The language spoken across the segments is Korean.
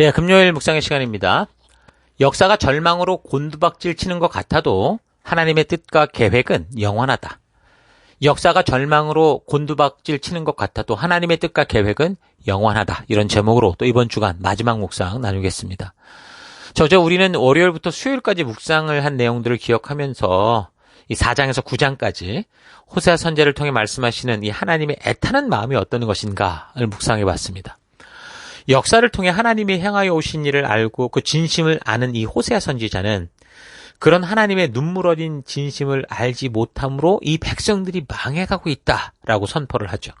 예, 금요일 묵상의 시간입니다. 역사가 절망으로 곤두박질 치는 것 같아도 하나님의 뜻과 계획은 영원하다. 역사가 절망으로 곤두박질 치는 것 같아도 하나님의 뜻과 계획은 영원하다. 이런 제목으로 또 이번 주간 마지막 묵상 나누겠습니다. 저저 우리는 월요일부터 수요일까지 묵상을 한 내용들을 기억하면서 이 4장에서 9장까지 호세아 선제를 통해 말씀하시는 이 하나님의 애타는 마음이 어떤 것인가를 묵상해 봤습니다. 역사를 통해 하나님이 행하여 오신 일을 알고 그 진심을 아는 이 호세아 선지자는 그런 하나님의 눈물 어린 진심을 알지 못함으로 이 백성들이 망해가고 있다라고 선포를 하죠.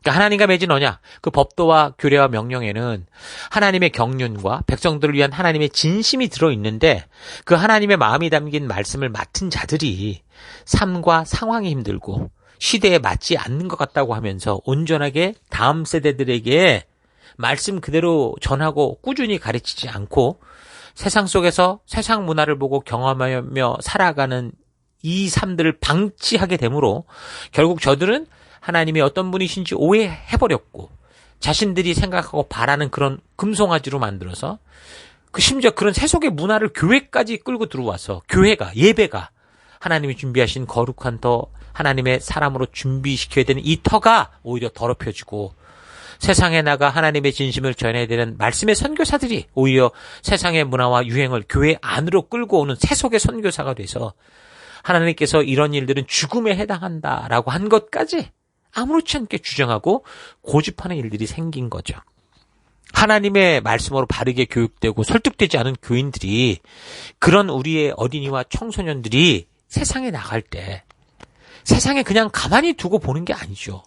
그러니까 하나님과 맺은 언약, 그 법도와 규례와 명령에는 하나님의 경륜과 백성들을 위한 하나님의 진심이 들어 있는데 그 하나님의 마음이 담긴 말씀을 맡은 자들이 삶과 상황이 힘들고 시대에 맞지 않는 것 같다고 하면서 온전하게 다음 세대들에게 말씀 그대로 전하고 꾸준히 가르치지 않고 세상 속에서 세상 문화를 보고 경험하며 살아가는 이 삶들을 방치하게 되므로 결국 저들은 하나님이 어떤 분이신지 오해해버렸고 자신들이 생각하고 바라는 그런 금송아지로 만들어서 그 심지어 그런 세속의 문화를 교회까지 끌고 들어와서 교회가 예배가 하나님이 준비하신 거룩한 터 하나님의 사람으로 준비시켜야 되는 이 터가 오히려 더럽혀지고 세상에 나가 하나님의 진심을 전해야 되는 말씀의 선교사들이 오히려 세상의 문화와 유행을 교회 안으로 끌고 오는 세속의 선교사가 돼서 하나님께서 이런 일들은 죽음에 해당한다라고 한 것까지 아무렇지 않게 주장하고 고집하는 일들이 생긴 거죠. 하나님의 말씀으로 바르게 교육되고 설득되지 않은 교인들이 그런 우리의 어린이와 청소년들이 세상에 나갈 때 세상에 그냥 가만히 두고 보는 게 아니죠.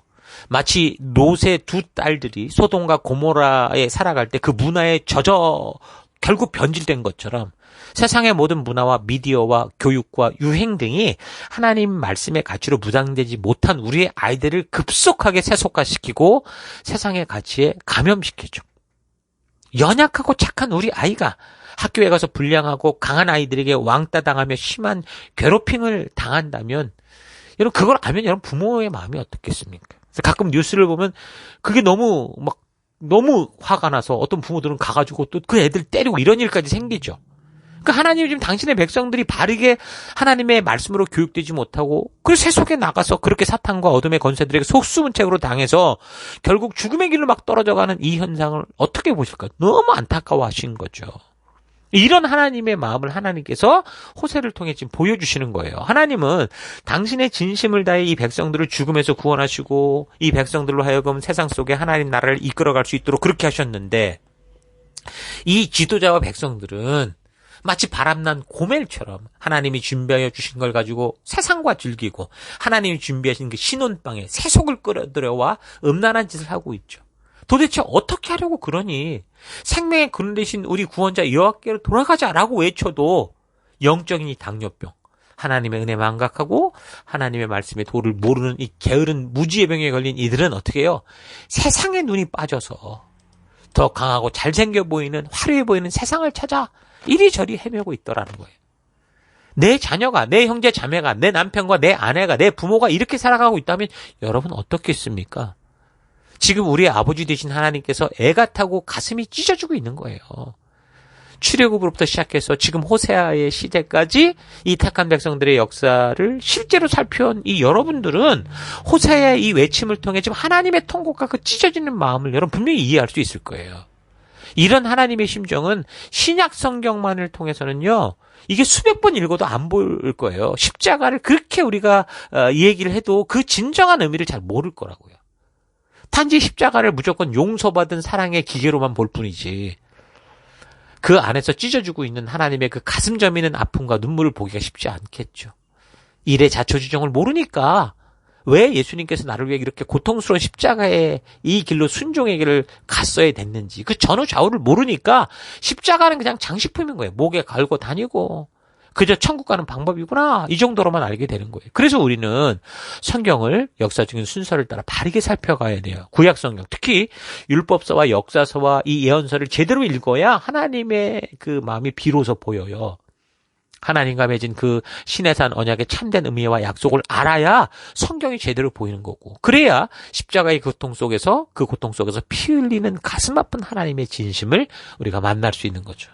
마치 노세 두 딸들이 소돔과 고모라에 살아갈 때 그 문화에 젖어 결국 변질된 것처럼 세상의 모든 문화와 미디어와 교육과 유행 등이 하나님 말씀의 가치로 무장되지 못한 우리의 아이들을 급속하게 세속화시키고 세상의 가치에 감염시키죠. 연약하고 착한 우리 아이가 학교에 가서 불량하고 강한 아이들에게 왕따 당하며 심한 괴롭힘을 당한다면 여러분 그걸 알면 여러분 부모의 마음이 어떻겠습니까? 가끔 뉴스를 보면 그게 너무 막 너무 화가 나서 어떤 부모들은 가가지고 또 그 애들 때리고 이런 일까지 생기죠. 그러니까 하나님이 지금 당신의 백성들이 바르게 하나님의 말씀으로 교육되지 못하고 그 세속에 나가서 그렇게 사탄과 어둠의 권세들에게 속수문책으로 당해서 결국 죽음의 길로 막 떨어져가는 이 현상을 어떻게 보실까? 너무 안타까워하신 거죠. 이런 하나님의 마음을 하나님께서 호세를 통해 지금 보여주시는 거예요. 하나님은 당신의 진심을 다해 이 백성들을 죽음에서 구원하시고 이 백성들로 하여금 세상 속에 하나님 나라를 이끌어갈 수 있도록 그렇게 하셨는데 이 지도자와 백성들은 마치 바람난 고멜처럼 하나님이 준비하여 주신 걸 가지고 세상과 즐기고 하나님이 준비하신 그 신혼방에 세속을 끌어들여와 음란한 짓을 하고 있죠. 도대체 어떻게 하려고 그러니? 생명의 근원 되신 우리 구원자 여호와께로 돌아가자라고 외쳐도 영적인 이 당뇨병, 하나님의 은혜 망각하고 하나님의 말씀의 도를 모르는 이 게으른 무지의 병에 걸린 이들은 어떻게 해요? 세상의 눈이 빠져서 더 강하고 잘생겨 보이는 화려해 보이는 세상을 찾아 이리저리 헤매고 있더라는 거예요. 내 자녀가, 내 형제 자매가, 내 남편과 내 아내가, 내 부모가 이렇게 살아가고 있다면 여러분 어떻겠습니까? 지금 우리 아버지 되신 하나님께서 애가 타고 가슴이 찢어지고 있는 거예요. 출애굽으로부터 시작해서 지금 호세아의 시대까지 이 택한 백성들의 역사를 실제로 살펴온 이 여러분들은 호세아의 이 외침을 통해 지금 하나님의 통곡과 그 찢어지는 마음을 여러분 분명히 이해할 수 있을 거예요. 이런 하나님의 심정은 신약 성경만을 통해서는요. 이게 수백 번 읽어도 안 보일 거예요. 십자가를 그렇게 우리가 어, 얘기를 해도 그 진정한 의미를 잘 모를 거라고요. 단지 십자가를 무조건 용서받은 사랑의 기계로만 볼 뿐이지. 그 안에서 찢어지고 있는 하나님의 그 가슴 저미는 아픔과 눈물을 보기가 쉽지 않겠죠. 일의 자초지종을 모르니까 왜 예수님께서 나를 위해 이렇게 고통스러운 십자가의 이 길로 순종의 길을 갔어야 됐는지 그 전후 좌우를 모르니까 십자가는 그냥 장식품인 거예요. 목에 걸고 다니고 그저 천국 가는 방법이구나 이 정도로만 알게 되는 거예요. 그래서 우리는 성경을 역사적인 순서를 따라 바르게 살펴가야 돼요. 구약 성경 특히 율법서와 역사서와 이 예언서를 제대로 읽어야 하나님의 그 마음이 비로소 보여요. 하나님과 맺은 그 신해산 언약의 참된 의미와 약속을 알아야 성경이 제대로 보이는 거고 그래야 십자가의 고통 속에서 그 고통 속에서 피 흘리는 가슴 아픈 하나님의 진심을 우리가 만날 수 있는 거죠.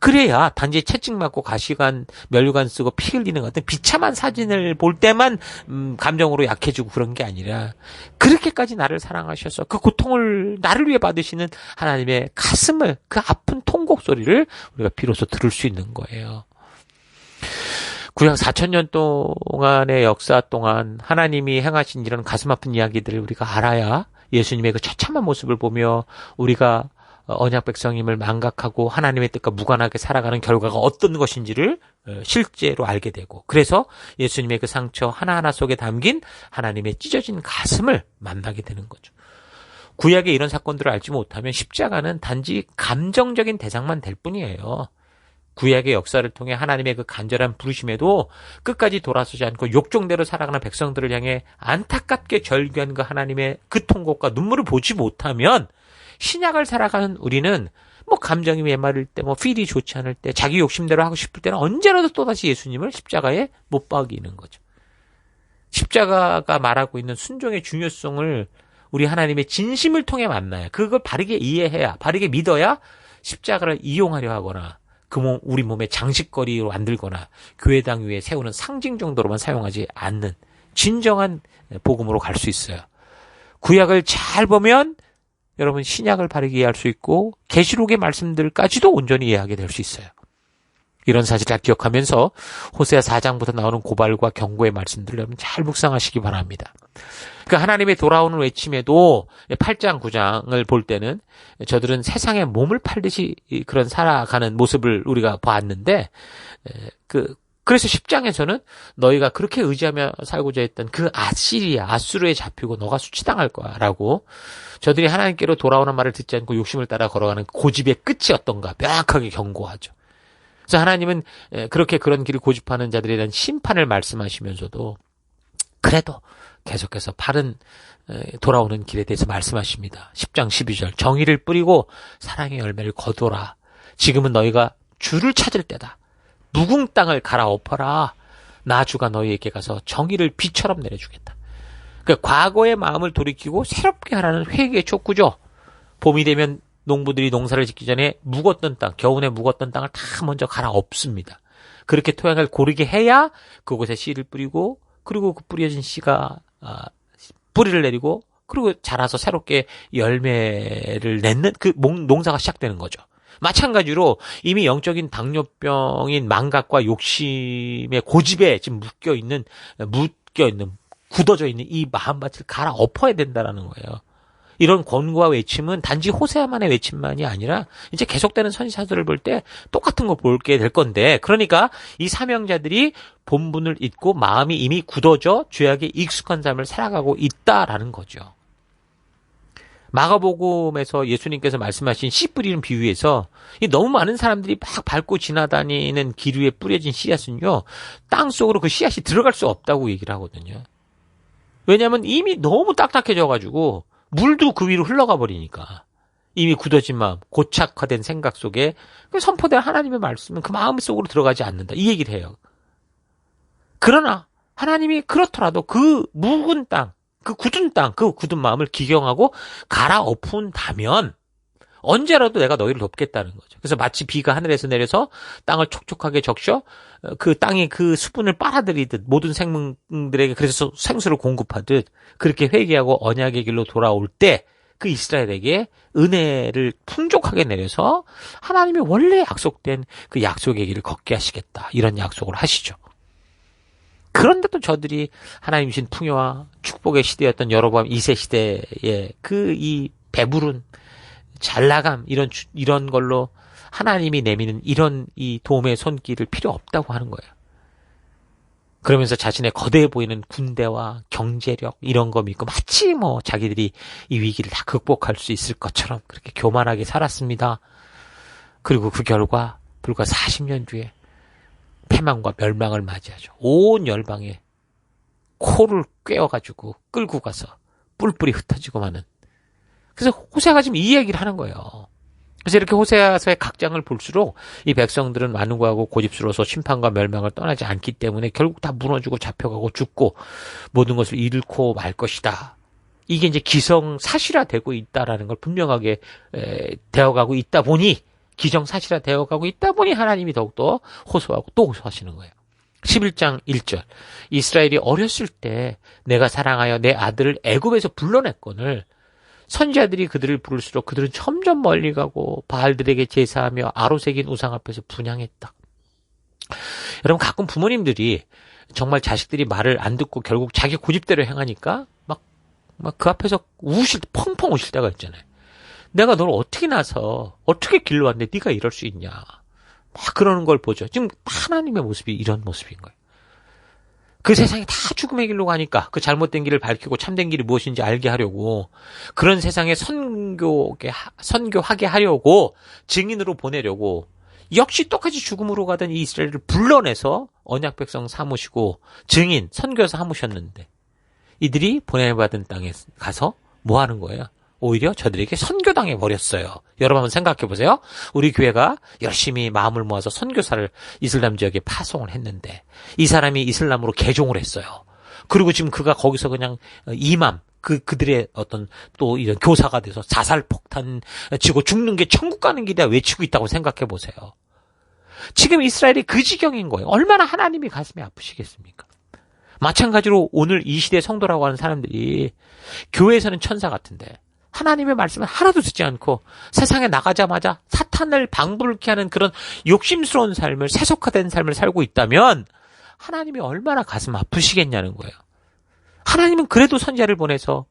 그래야 단지 채찍 맞고 가시관 멸류관 쓰고 피 흘리는 같은 비참한 사진을 볼 때만 음, 감정으로 약해지고 그런 게 아니라 그렇게까지 나를 사랑하셔서 그 고통을 나를 위해 받으시는 하나님의 가슴을 그 아픈 통곡 소리를 우리가 비로소 들을 수 있는 거예요. 구약 4천년 동안의 역사 동안 하나님이 행하신 이런 가슴 아픈 이야기들을 우리가 알아야 예수님의 그 처참한 모습을 보며 우리가 언약 백성임을 망각하고 하나님의 뜻과 무관하게 살아가는 결과가 어떤 것인지를 어, 실제로 알게 되고 그래서 예수님의 그 상처 하나하나 속에 담긴 하나님의 찢어진 가슴을 만나게 되는 거죠. 구약의 이런 사건들을 알지 못하면 십자가는 단지 감정적인 대상만 될 뿐이에요. 구약의 역사를 통해 하나님의 그 간절한 부르심에도 끝까지 돌아서지 않고 욕종대로 살아가는 백성들을 향해 안타깝게 절규한 그 하나님의 그 통곡과 눈물을 보지 못하면 신약을 살아가는 우리는 뭐 감정이 메마를 때, 뭐 필이 좋지 않을 때, 자기 욕심대로 하고 싶을 때는 언제라도 또다시 예수님을 십자가에 못 박이는 거죠. 십자가가 말하고 있는 순종의 중요성을 우리 하나님의 진심을 통해 만나야 그걸 바르게 이해해야 바르게 믿어야 십자가를 이용하려 하거나 그 몸, 우리 몸의 장식거리로 만들거나 교회당 위에 세우는 상징 정도로만 사용하지 않는 진정한 복음으로 갈 수 있어요. 구약을 잘 보면 여러분 신약을 바르게 이해할 수 있고 계시록의 말씀들까지도 온전히 이해하게 될 수 있어요. 이런 사실을 기억하면서 호세아 4장부터 나오는 고발과 경고의 말씀들을 여러분 잘 묵상하시기 바랍니다. 그 하나님의 돌아오는 외침에도 8장 9장을 볼 때는 저들은 세상에 몸을 팔듯이 그런 살아가는 모습을 우리가 봤는데 그 그래서 10장에서는 너희가 그렇게 의지하며 살고자 했던 그 아시리아, 아수르에 잡히고 너가 수치당할 거야. 라고 저들이 하나님께로 돌아오는 말을 듣지 않고 욕심을 따라 걸어가는 고집의 끝이 어떤가 명확하게 경고하죠. 그래서 하나님은 그렇게 그런 길을 고집하는 자들에 대한 심판을 말씀하시면서도 그래도 계속해서 바른 돌아오는 길에 대해서 말씀하십니다. 10장 12절 정의를 뿌리고 사랑의 열매를 거둬라. 지금은 너희가 주를 찾을 때다. 묵은 땅을 갈아엎어라. 나 주가 너희에게 가서 정의를 비처럼 내려주겠다. 그 과거의 마음을 돌이키고 새롭게 하라는 회개의 촉구죠. 봄이 되면 농부들이 농사를 짓기 전에 묵었던 땅, 겨우내 묵었던 땅을 다 먼저 갈아엎습니다. 그렇게 토양을 고르게 해야 그곳에 씨를 뿌리고 그리고 그 뿌려진 씨가 아, 뿌리를 내리고 그리고 자라서 새롭게 열매를 맺는 그 농사가 시작되는 거죠. 마찬가지로 이미 영적인 당뇨병인 망각과 욕심의 고집에 지금 묶여 있는 묶여 있는 굳어져 있는 이 마음밭을 갈아 엎어야 된다라는 거예요. 이런 권고와 외침은 단지 호세아만의 외침만이 아니라 이제 계속되는 선지자들을 볼 때 똑같은 거 볼게 될 건데 그러니까 이 사명자들이 본분을 잊고 마음이 이미 굳어져 죄악에 익숙한 삶을 살아가고 있다라는 거죠. 마가복음에서 예수님께서 말씀하신 씨 뿌리는 비유에서 너무 많은 사람들이 막 밟고 지나다니는 길 위에 뿌려진 씨앗은요 땅 속으로 그 씨앗이 들어갈 수 없다고 얘기를 하거든요. 왜냐하면 이미 너무 딱딱해져가지고 물도 그 위로 흘러가 버리니까 이미 굳어진 마음, 고착화된 생각 속에 그 선포된 하나님의 말씀은 그 마음 속으로 들어가지 않는다 이 얘기를 해요. 그러나 하나님이 그렇더라도 그 묵은 땅, 그 굳은 땅, 그 굳은 마음을 기경하고 갈아엎은다면 언제라도 내가 너희를 돕겠다는 거죠. 그래서 마치 비가 하늘에서 내려서 땅을 촉촉하게 적셔 어, 그 땅이 그 수분을 빨아들이듯 모든 생명들에게 그래서 생수를 공급하듯 그렇게 회개하고 언약의 길로 돌아올 때 그 이스라엘에게 은혜를 풍족하게 내려서 하나님이 원래 약속된 그 약속의 길을 걷게 하시겠다. 이런 약속을 하시죠. 그런데도 저들이 하나님이신 풍요와 축복의 시대였던 여로보암 2세 시대의 그이 배부른 잘나감 이런 이런 걸로 하나님이 내미는 이런 이 도움의 손길을 필요 없다고 하는 거예요. 그러면서 자신의 거대해 보이는 군대와 경제력 이런 거 믿고 마치 뭐 자기들이 이 위기를 다 극복할 수 있을 것처럼 그렇게 교만하게 살았습니다. 그리고 그 결과 불과 40년 뒤에 패망과 멸망을 맞이하죠. 온 열방에 코를 꿰어가지고 끌고 가서 뿔뿔이 흩어지고 마는. 그래서 호세가 지금 이 얘기를 하는 거예요. 그래서 이렇게 호세아서의 각장을 볼수록 이 백성들은 완고하고 고집스러워서 심판과 멸망을 떠나지 않기 때문에 결국 다 무너지고 잡혀가고 죽고 모든 것을 잃고 말 것이다. 이게 이제 기성 사실화되고 있다라는 걸 분명하게 에, 되어가고 있다 보니 기정사실화 되어가고 있다 보니 하나님이 더욱더 호소하고 또 호소하시는 거예요. 11장 1절 이스라엘이 어렸을 때 내가 사랑하여 내 아들을 애굽에서 불러냈건을 선지자들이 그들을 부를수록 그들은 점점 멀리 가고 바알들에게 제사하며 아로새긴 우상 앞에서 분양했다. 여러분 가끔 부모님들이 정말 자식들이 말을 안 듣고 결국 자기 고집대로 행하니까 막 막 그 앞에서 우실 펑펑 우실 때가 있잖아요. 내가 널 어떻게 나서 어떻게 길러 왔는데 네가 이럴 수 있냐. 막 그러는 걸 보죠. 지금 하나님의 모습이 이런 모습인 거예요. 그 세상이 다 죽음의 길로 가니까 그 잘못된 길을 밝히고 참된 길이 무엇인지 알게 하려고 그런 세상에 선교게 선교하게 하려고 증인으로 보내려고 역시 똑같이 죽음으로 가던 이 이스라엘을 불러내서 언약 백성 삼으시고 증인 선교사 삼으셨는데 이들이 보내받은 땅에 가서 뭐 하는 거예요? 오히려 저들에게 선교당해 버렸어요. 여러분 한번 생각해 보세요. 우리 교회가 열심히 마음을 모아서 선교사를 이슬람 지역에 파송을 했는데 이 사람이 이슬람으로 개종을 했어요. 그리고 지금 그가 거기서 그냥 이맘 그 그들의 어떤 또 이런 교사가 돼서 자살 폭탄 치고 죽는 게 천국 가는 길이야 외치고 있다고 생각해 보세요. 지금 이스라엘이 그 지경인 거예요. 얼마나 하나님이 가슴이 아프시겠습니까? 마찬가지로 오늘 이 시대 성도라고 하는 사람들이 교회에서는 천사 같은데 하나님의 말씀을 하나도 듣지 않고 세상에 나가자마자 사탄을 방불케 하는 그런 욕심스러운 삶을 세속화된 삶을 살고 있다면 하나님이 얼마나 가슴 아프시겠냐는 거예요. 하나님은 그래도 선자를 보내서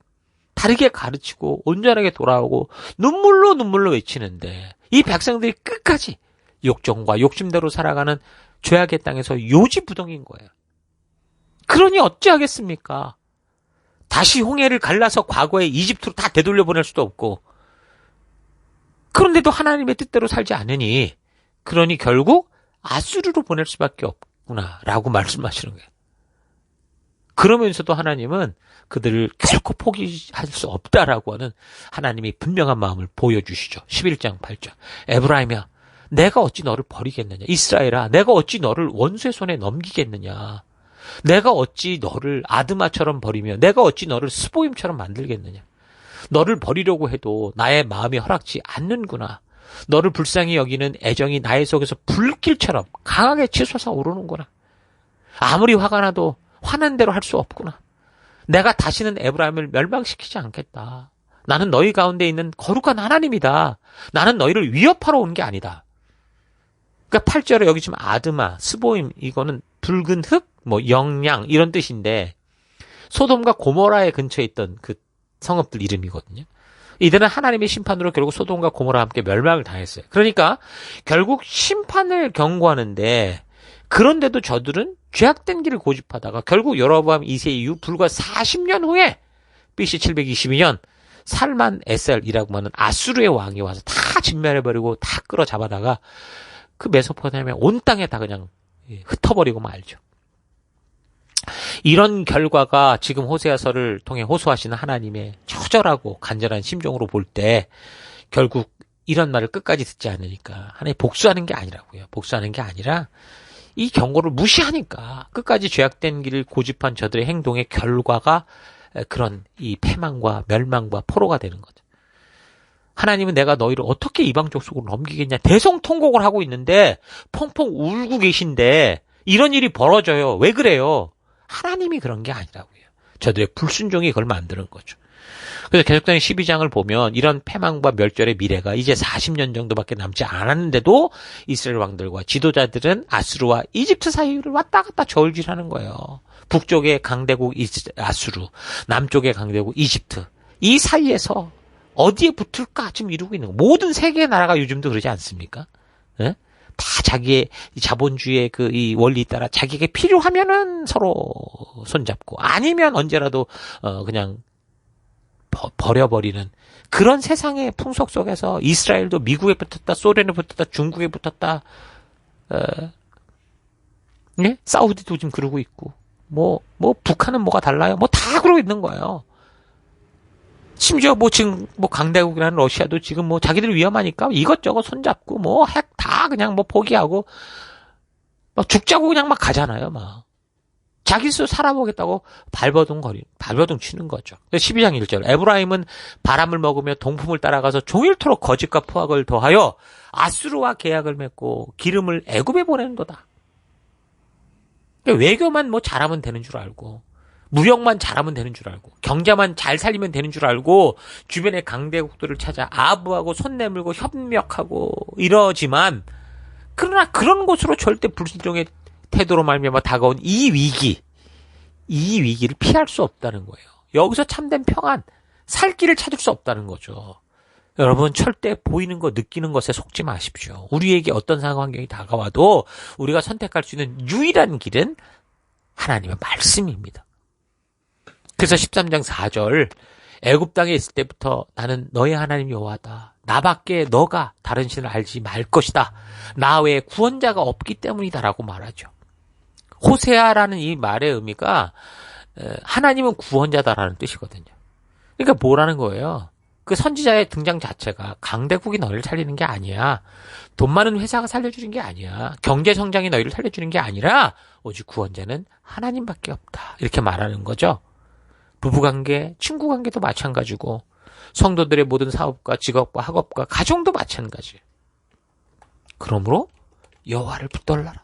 다르게 가르치고 온전하게 돌아오고 눈물로 눈물로 외치는데 이 백성들이 끝까지 욕정과 욕심대로 살아가는 죄악의 땅에서 요지부동인 거예요. 그러니 어찌하겠습니까? 다시 홍해를 갈라서 과거에 이집트로 다 되돌려 보낼 수도 없고 그런데도 하나님의 뜻대로 살지 않으니 그러니 결국 아수르로 보낼 수밖에 없구나라고 말씀하시는 거예요. 그러면서도 하나님은 그들을 결코 포기할 수 없다라고 하는 하나님이 분명한 마음을 보여주시죠. 11장 8절. 에브라임이야, 내가 어찌 너를 버리겠느냐. 이스라엘아, 내가 어찌 너를 원수의 손에 넘기겠느냐. 내가 어찌 너를 아드마처럼 버리며 내가 어찌 너를 스보임처럼 만들겠느냐. 너를 버리려고 해도 나의 마음이 허락지 않는구나. 너를 불쌍히 여기는 애정이 나의 속에서 불길처럼 강하게 치솟아 오르는구나. 아무리 화가 나도 화난 대로 할 수 없구나. 내가 다시는 에브라임을 멸망시키지 않겠다. 나는 너희 가운데 있는 거룩한 하나님이다. 나는 너희를 위협하러 온 게 아니다. 그러니까 8절에 여기 지금 아드마, 스보임 이거는 붉은 흙, 뭐 영양 이런 뜻인데 소돔과 고모라의 근처에 있던 그 성읍들 이름이거든요. 이들은 하나님의 심판으로 결국 소돔과 고모라와 함께 멸망을 당했어요. 그러니까 결국 심판을 경고하는데 그런데도 저들은 죄악된 길을 고집하다가 결국 여로보암 2세 이후 불과 40년 후에 BC 722년 살만 에셀이라고 하는 아수르의 왕이 와서 다 진멸해버리고 다 끌어잡아다가 그 메소포타미아 온 땅에 다 그냥 흩어버리고 말죠. 이런 결과가 지금 호세아서를 통해 호소하시는 하나님의 처절하고 간절한 심정으로 볼 때 결국 이런 말을 끝까지 듣지 않으니까 하나님 복수하는 게 아니라고요. 복수하는 게 아니라 이 경고를 무시하니까 끝까지 죄악된 길을 고집한 저들의 행동의 결과가 그런 이 패망과 멸망과 포로가 되는 거죠. 하나님은 내가 너희를 어떻게 이방 족 속으로 넘기겠냐 대성통곡을 하고 있는데 펑펑 울고 계신데 이런 일이 벌어져요. 왜 그래요? 하나님이 그런 게 아니라고요. 저들의 불순종이 그걸 만드는 거죠. 그래서 계속적인 12장을 보면 이런 패망과 멸절의 미래가 이제 40년 정도밖에 남지 않았는데도 이스라엘 왕들과 지도자들은 아수르와 이집트 사이를 왔다 갔다 저울질하는 거예요. 북쪽의 강대국 아수르, 남쪽의 강대국 이집트. 이 사이에서 어디에 붙을까 지금 이루고 있는 거. 모든 세계의 나라가 요즘도 그러지 않습니까? 예? 다 자기의 자본주의의 그 이 원리 따라 자기에게 필요하면은 서로 손잡고 아니면 언제라도 어 그냥 버, 버려버리는 그런 세상의 풍속 속에서 이스라엘도 미국에 붙었다, 소련에 붙었다, 중국에 붙었다, 어, 예? 사우디도 지금 그러고 있고, 뭐, 뭐, 북한은 뭐가 달라요? 뭐 다 그러고 있는 거예요. 심지어 뭐 지금 뭐 강대국이라는 러시아도 지금 뭐 자기들 위험하니까 이것저것 손잡고 뭐 핵 다 그냥 뭐 포기하고 막 죽자고 그냥 막 가잖아요, 막. 자기 스스로 살아보겠다고 발버둥 거리, 발버둥 치는 거죠. 12장 1절. 에브라임은 바람을 먹으며 동품을 따라가서 종일토록 거짓과 포악을 더하여 아수르와 계약을 맺고 기름을 애굽에 보내는 거다. 그러니까 외교만 뭐 잘하면 되는 줄 알고 무역만 잘하면 되는 줄 알고 경제만 잘 살리면 되는 줄 알고 주변의 강대국들을 찾아 아부하고 손 내밀고 협력하고 이러지만 그러나 그런 곳으로 절대 불순종의 태도로 말미암아 다가온 이 위기 이 위기를 피할 수 없다는 거예요. 여기서 참된 평안 살 길을 찾을 수 없다는 거죠. 여러분 절대 보이는 거 느끼는 것에 속지 마십시오. 우리에게 어떤 상황 환경이 다가와도 우리가 선택할 수 있는 유일한 길은 하나님의 말씀입니다. 그래서 13장 4절 애굽 땅에 있을 때부터 나는 너의 하나님 여호와다. 나밖에 너가 다른 신을 알지 말 것이다. 나 외에 구원자가 없기 때문이다라고 말하죠. 호세아라는 이 말의 의미가 하나님은 구원자다라는 뜻이거든요. 그러니까 뭐라는 거예요? 그 선지자의 등장 자체가 강대국이 너희를 살리는 게 아니야. 돈 많은 회사가 살려주는 게 아니야. 경제 성장이 너희를 살려주는 게 아니라 오직 구원자는 하나님밖에 없다. 이렇게 말하는 거죠. 부부관계, 친구관계도 마찬가지고 성도들의 모든 사업과 직업과 학업과 가정도 마찬가지. 그러므로 여호와를 붙들라라.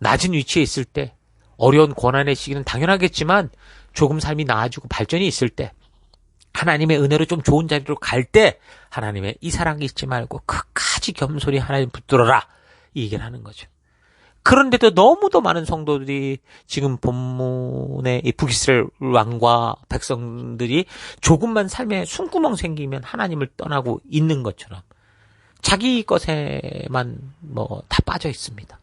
낮은 위치에 있을 때 어려운 고난의 시기는 당연하겠지만 조금 삶이 나아지고 발전이 있을 때 하나님의 은혜로 좀 좋은 자리로 갈 때 하나님의 이 사랑이 잊지 말고 끝까지 겸손히 하나님 붙들어라 이 얘기를 하는 거죠. 그런데도 너무도 많은 성도들이 지금 본문의 이 북이스라엘 왕과 백성들이 조금만 삶에 숨구멍 생기면 하나님을 떠나고 있는 것처럼 자기 것에만 뭐 다 빠져 있습니다.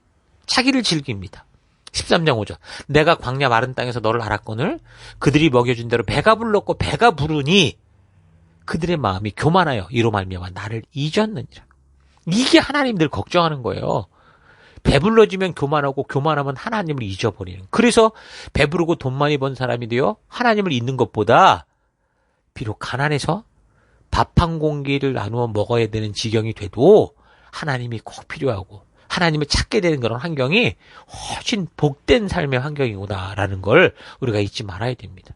자기를 즐깁니다. 13장 5절. 내가 광야 마른 땅에서 너를 알았거늘 그들이 먹여준 대로 배가 불렀고 배가 부르니 그들의 마음이 교만하여 이로 말미암아 나를 잊었느니라. 이게 하나님들 걱정하는 거예요. 배불러지면 교만하고 교만하면 하나님을 잊어버리는. 그래서 배부르고 돈 많이 번 사람이 되어 하나님을 잊는 것보다 비록 가난해서 밥 한 공기를 나누어 먹어야 되는 지경이 돼도 하나님이 꼭 필요하고 하나님을 찾게 되는 그런 환경이 훨씬 복된 삶의 환경이구나라는 걸 우리가 잊지 말아야 됩니다.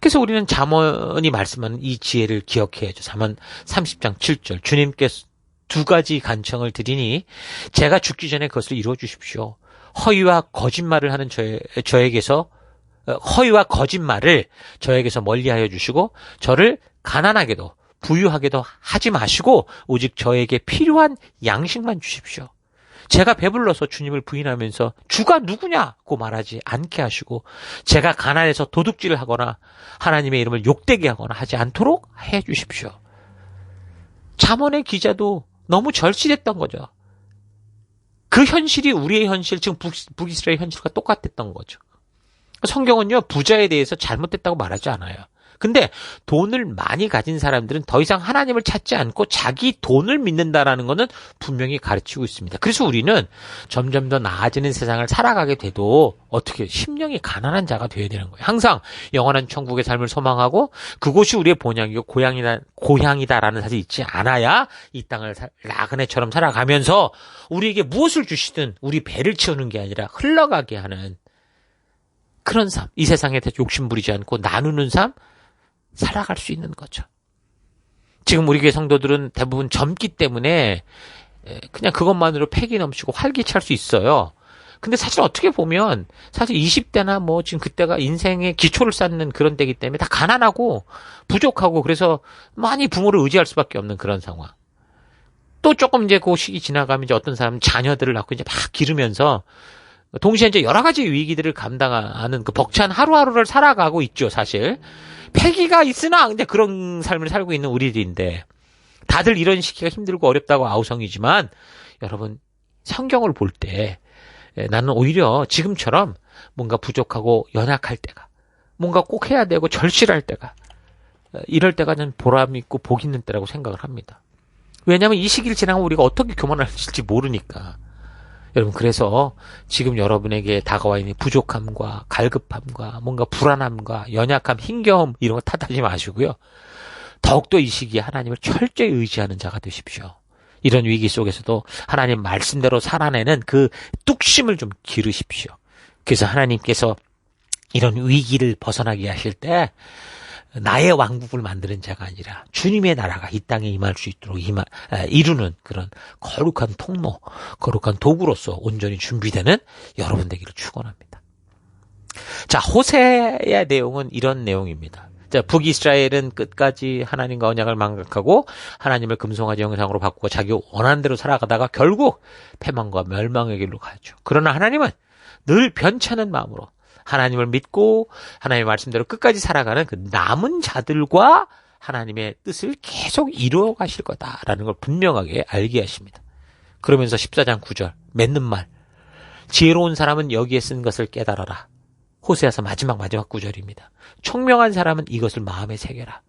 그래서 우리는 잠언이 말씀하는 이 지혜를 기억해야죠. 잠언 30장 7절. 주님께서 두 가지 간청을 드리니 제가 죽기 전에 그것을 이루어 주십시오. 허위와 거짓말을 하는 저, 저에게서 어, 허위와 거짓말을 저에게서 멀리하여 주시고 저를 가난하게도 부유하게도 하지 마시고 오직 저에게 필요한 양식만 주십시오. 제가 배불러서 주님을 부인하면서 주가 누구냐고 말하지 않게 하시고 제가 가난해서 도둑질을 하거나 하나님의 이름을 욕되게 하거나 하지 않도록 해 주십시오. 잠언의 기자도 너무 절실했던 거죠. 그 현실이 우리의 현실, 지금 북, 북이스라엘 현실과 똑같았던 거죠. 성경은요, 부자에 대해서 잘못됐다고 말하지 않아요. 근데 돈을 많이 가진 사람들은 더 이상 하나님을 찾지 않고 자기 돈을 믿는다라는 것은 분명히 가르치고 있습니다. 그래서 우리는 점점 더 나아지는 세상을 살아가게 돼도 어떻게 심령이 가난한 자가 되어야 되는 거예요. 항상 영원한 천국의 삶을 소망하고 그곳이 우리의 본향이고 고향이다 고향이다라는 사실이 있지 않아야 이 땅을 나그네처럼 살아가면서 우리에게 무엇을 주시든 우리 배를 채우는 게 아니라 흘러가게 하는 그런 삶, 이 세상에 대해 욕심 부리지 않고 나누는 삶, 살아갈 수 있는 거죠. 지금 우리 교회 성도들은 대부분 젊기 때문에 그냥 그것만으로 패기 넘치고 활기찰 수 있어요. 근데 사실 어떻게 보면 사실 20대나 뭐 지금 그때가 인생의 기초를 쌓는 그런 때기 때문에 다 가난하고 부족하고 그래서 많이 부모를 의지할 수밖에 없는 그런 상황. 또 조금 이제 그 시기 지나가면 이제 어떤 사람 자녀들을 낳고 이제 막 기르면서 동시에 이제 여러 가지 위기들을 감당하는 그 벅찬 하루하루를 살아가고 있죠, 사실. 패기가 있으나 이제 그런 삶을 살고 있는 우리들인데 다들 이런 시기가 힘들고 어렵다고 아우성이지만 여러분 성경을 볼 때 나는 오히려 지금처럼 뭔가 부족하고 연약할 때가 뭔가 꼭 해야 되고 절실할 때가 이럴 때가 는 보람 있고 복 있는 때라고 생각을 합니다. 왜냐하면 이 시기를 지나면 우리가 어떻게 교만할지 모르니까 여러분 그래서 지금 여러분에게 다가와 있는 부족함과 갈급함과 뭔가 불안함과 연약함, 힘겨움 이런 거 탓하지 마시고요. 더욱더 이 시기에 하나님을 철저히 의지하는 자가 되십시오. 이런 위기 속에서도 하나님 말씀대로 살아내는 그 뚝심을 좀 기르십시오. 그래서 하나님께서 이런 위기를 벗어나게 하실 때 나의 왕국을 만드는 자가 아니라 주님의 나라가 이 땅에 임할 수 있도록 임하, 아, 이루는 그런 거룩한 통로, 거룩한 도구로서 온전히 준비되는 여러분 되기를 축원합니다. 자, 호세의 내용은 이런 내용입니다. 자, 북이스라엘은 끝까지 하나님과 언약을 망각하고 하나님을 금송아지 형상으로 바꾸고 자기 원하는 대로 살아가다가 결국 패망과 멸망의 길로 가죠. 그러나 하나님은 늘 변찮은 마음으로 하나님을 믿고 하나님의 말씀대로 끝까지 살아가는 그 남은 자들과 하나님의 뜻을 계속 이루어 가실 거다라는 걸 분명하게 알게 하십니다. 그러면서 14장 9절 맺는 말 지혜로운 사람은 여기에 쓴 것을 깨달아라. 호세아서 마지막 마지막 구절입니다. 총명한 사람은 이것을 마음에 새겨라.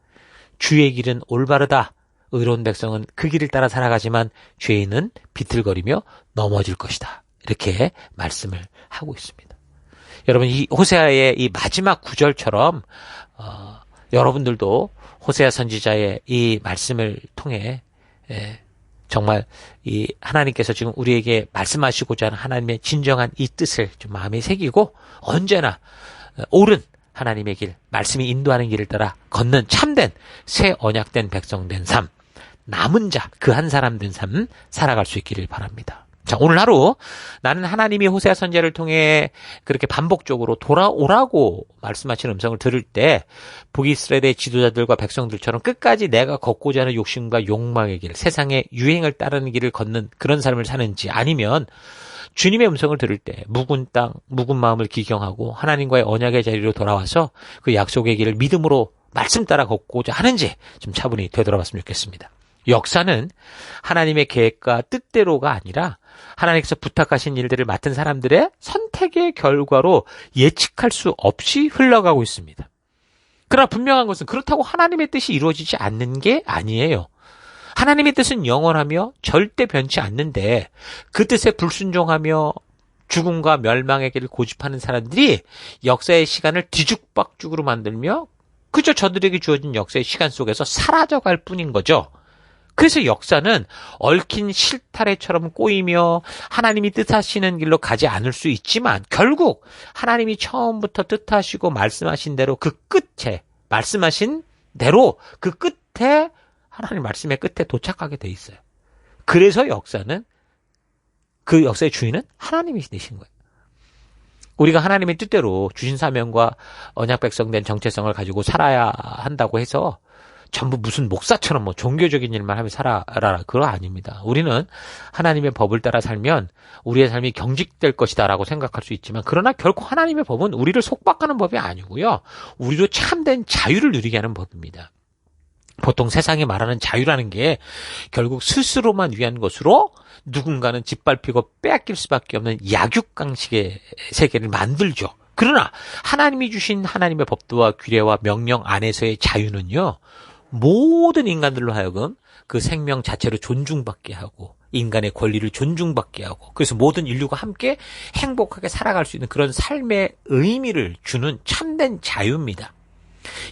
주의 길은 올바르다. 의로운 백성은 그 길을 따라 살아가지만 죄인은 비틀거리며 넘어질 것이다. 이렇게 말씀을 하고 있습니다. 여러분 이 호세아의 이 마지막 구절처럼 어, 여러분들도 호세아 선지자의 이 말씀을 통해 예, 정말 이 하나님께서 지금 우리에게 말씀하시고자 하는 하나님의 진정한 이 뜻을 좀 마음에 새기고 언제나 옳은 하나님의 길, 말씀이 인도하는 길을 따라 걷는 참된 새 언약된 백성된 삶, 남은 자, 그 한 사람 된 삶 살아갈 수 있기를 바랍니다. 자, 오늘 하루 나는 하나님이 호세아 선제를 통해 그렇게 반복적으로 돌아오라고 말씀하신 음성을 들을 때 북이스라엘의 지도자들과 백성들처럼 끝까지 내가 걷고자 하는 욕심과 욕망의 길, 세상의 유행을 따르는 길을 걷는 그런 삶을 사는지 아니면 주님의 음성을 들을 때 묵은 땅, 묵은 마음을 기경하고 하나님과의 언약의 자리로 돌아와서 그 약속의 길을 믿음으로 말씀 따라 걷고자 하는지 좀 차분히 되돌아봤으면 좋겠습니다. 역사는 하나님의 계획과 뜻대로가 아니라 하나님께서 부탁하신 일들을 맡은 사람들의 선택의 결과로 예측할 수 없이 흘러가고 있습니다. 그러나 분명한 것은 그렇다고 하나님의 뜻이 이루어지지 않는 게 아니에요. 하나님의 뜻은 영원하며 절대 변치 않는데 그 뜻에 불순종하며 죽음과 멸망의 길을 고집하는 사람들이 역사의 시간을 뒤죽박죽으로 만들며 그저 저들에게 주어진 역사의 시간 속에서 사라져갈 뿐인 거죠. 그래서 역사는 얽힌 실타래처럼 꼬이며 하나님이 뜻하시는 길로 가지 않을 수 있지만 결국 하나님이 처음부터 뜻하시고 말씀하신 대로 그 끝에 말씀하신 대로 그 끝에 하나님 말씀의 끝에 도착하게 돼 있어요. 그래서 역사는 그 역사의 주인은 하나님이 되신 거예요. 우리가 하나님의 뜻대로 주신 사명과 언약 백성된 정체성을 가지고 살아야 한다고 해서 전부 무슨 목사처럼 뭐 종교적인 일만 하며 살아라. 그거 아닙니다. 우리는 하나님의 법을 따라 살면 우리의 삶이 경직될 것이다라고 생각할 수 있지만 그러나 결코 하나님의 법은 우리를 속박하는 법이 아니고요. 우리도 참된 자유를 누리게 하는 법입니다. 보통 세상이 말하는 자유라는 게 결국 스스로만 위한 것으로 누군가는 짓밟히고 빼앗길 수밖에 없는 약육강식의 세계를 만들죠. 그러나 하나님이 주신 하나님의 법도와 규례와 명령 안에서의 자유는요. 모든 인간들로 하여금 그 생명 자체로 존중받게 하고 인간의 권리를 존중받게 하고 그래서 모든 인류가 함께 행복하게 살아갈 수 있는 그런 삶의 의미를 주는 참된 자유입니다.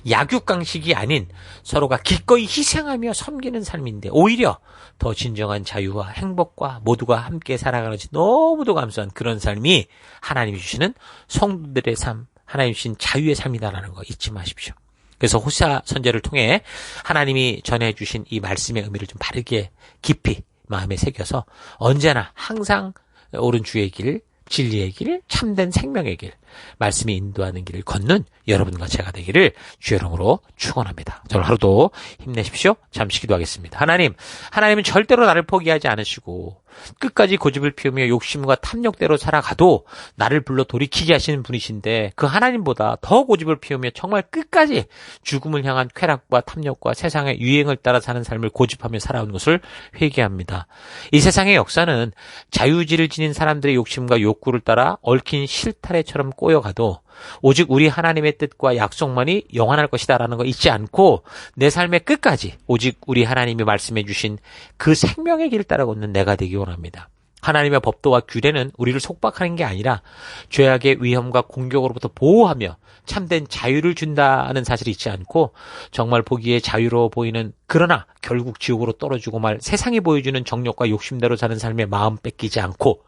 약육강식이 아닌 서로가 기꺼이 희생하며 섬기는 삶인데 오히려 더 진정한 자유와 행복과 모두가 함께 살아가는 너무도 감사한 그런 삶이 하나님이 주시는 성도들의 삶, 하나님 주신 자유의 삶이다라는 거 잊지 마십시오. 그래서 호사 선제를 통해 하나님이 전해주신 이 말씀의 의미를 좀 바르게 깊이 마음에 새겨서 언제나 항상 옳은 주의 길, 진리의 길, 참된 생명의 길, 말씀이 인도하는 길을 걷는 여러분과 제가 되기를 주의 이름으로 축원합니다. 저는 하루도 힘내십시오. 잠시 기도하겠습니다. 하나님, 하나님은 절대로 나를 포기하지 않으시고 끝까지 고집을 피우며 욕심과 탐욕대로 살아가도 나를 불러 돌이키게 하시는 분이신데 그 하나님보다 더 고집을 피우며 정말 끝까지 죽음을 향한 쾌락과 탐욕과 세상의 유행을 따라 사는 삶을 고집하며 살아온 것을 회개합니다. 이 세상의 역사는 자유지를 지닌 사람들의 욕심과 욕구를 따라 얽힌 실타래처럼 꼬여가도 오직 우리 하나님의 뜻과 약속만이 영원할 것이다라는 거 잊지 않고 내 삶의 끝까지 오직 우리 하나님이 말씀해 주신 그 생명의 길을 따라 걷는 내가 되기 원합니다. 하나님의 법도와 규례는 우리를 속박하는 게 아니라 죄악의 위험과 공격으로부터 보호하며 참된 자유를 준다는 사실이 있지 않고 정말 보기에 자유로워 보이는 그러나 결국 지옥으로 떨어지고 말 세상이 보여주는 정욕과 욕심대로 사는 삶에 마음 뺏기지 않고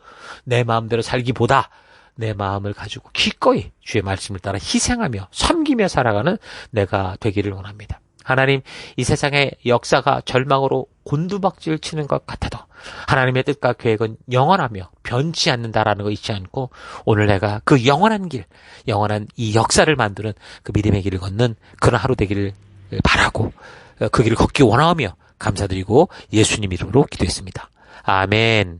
내 마음대로 살기보다 내 마음을 가지고 기꺼이 주의 말씀을 따라 희생하며 섬기며 살아가는 내가 되기를 원합니다. 하나님, 이 세상의 역사가 절망으로 곤두박질 치는 것 같아도 하나님의 뜻과 계획은 영원하며 변치 않는다라는 거 잊지 않고 오늘 내가 그 영원한 길, 영원한 이 역사를 만드는 그 믿음의 길을 걷는 그런 하루 되기를 바라고 그 길을 걷기 원하며 감사드리고 예수님 이름으로 기도했습니다. 아멘.